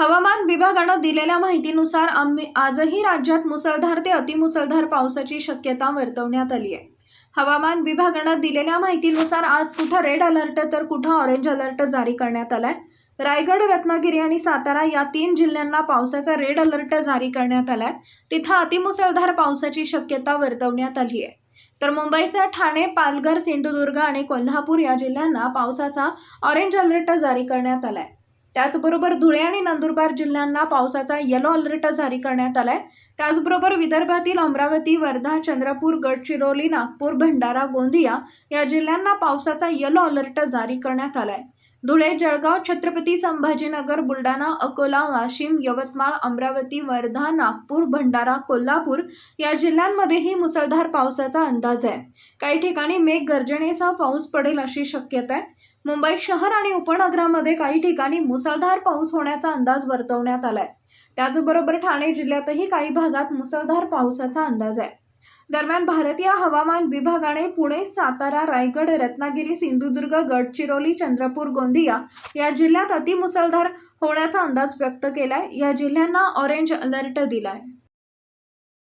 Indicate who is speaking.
Speaker 1: हवामान विभागानं दिलेल्या माहितीनुसार आम्ही आजही राज्यात मुसळधार ते अतिमुसळधार पावसाची शक्यता वर्तवण्यात आली आहे. हवामान विभागानं दिलेल्या माहितीनुसार आज कुठं रेड अलर्ट तर कुठं ऑरेंज अलर्ट जारी करण्यात आलाय. रायगड रत्नागिरी आणि सातारा या तीन जिल्ह्यांना पावसाचा रेड अलर्ट जारी करण्यात आलाय. तिथं अतिमुसळधार पावसाची शक्यता वर्तवण्यात आली आहे. तर मुंबईसह ठाणे पालघर सिंधुदुर्ग आणि कोल्हापूर या जिल्ह्यांना पावसाचा ऑरेंज अलर्ट जारी करण्यात आलाय. त्याचबरोबर धुळे आणि नंदुरबार जिल्ह्यांना पावसाचा येलो अलर्ट जारी करण्यात आलाय. त्याचबरोबर विदर्भातील अमरावती वर्धा चंद्रपूर गडचिरोली नागपूर भंडारा गोंदिया या जिल्ह्यांना पावसाचा येलो अलर्ट जारी करण्यात आलाय. धुळे जळगाव छत्रपती संभाजीनगर बुलढाणा अकोला वाशिम यवतमाळ अमरावती वर्धा नागपूर भंडारा कोल्हापूर या जिल्ह्यांमध्येही मुसळधार पावसाचा अंदाज आहे. काही ठिकाणी मेघ गर्जनेसह पाऊस पडेल अशी शक्यता आहे. मुंबई शहर आणि उपनगरामध्ये काही ठिकाणी मुसळधार पाऊस होण्याचा अंदाज वर्तवण्यात आलाय. त्याचबरोबर ठाणे जिल्ह्यातही काही भागात मुसळधार पावसाचा अंदाज आहे. दरम्यान भारतीय हवामान विभागाने पुणे सातारा रायगड रत्नागिरी सिंधुदुर्ग गडचिरोली चंद्रपूर गोंदिया या जिल्ह्यात अतिमुसळधार होण्याचा अंदाज व्यक्त केलाय. या जिल्ह्यांना ऑरेंज अलर्ट दिलाय.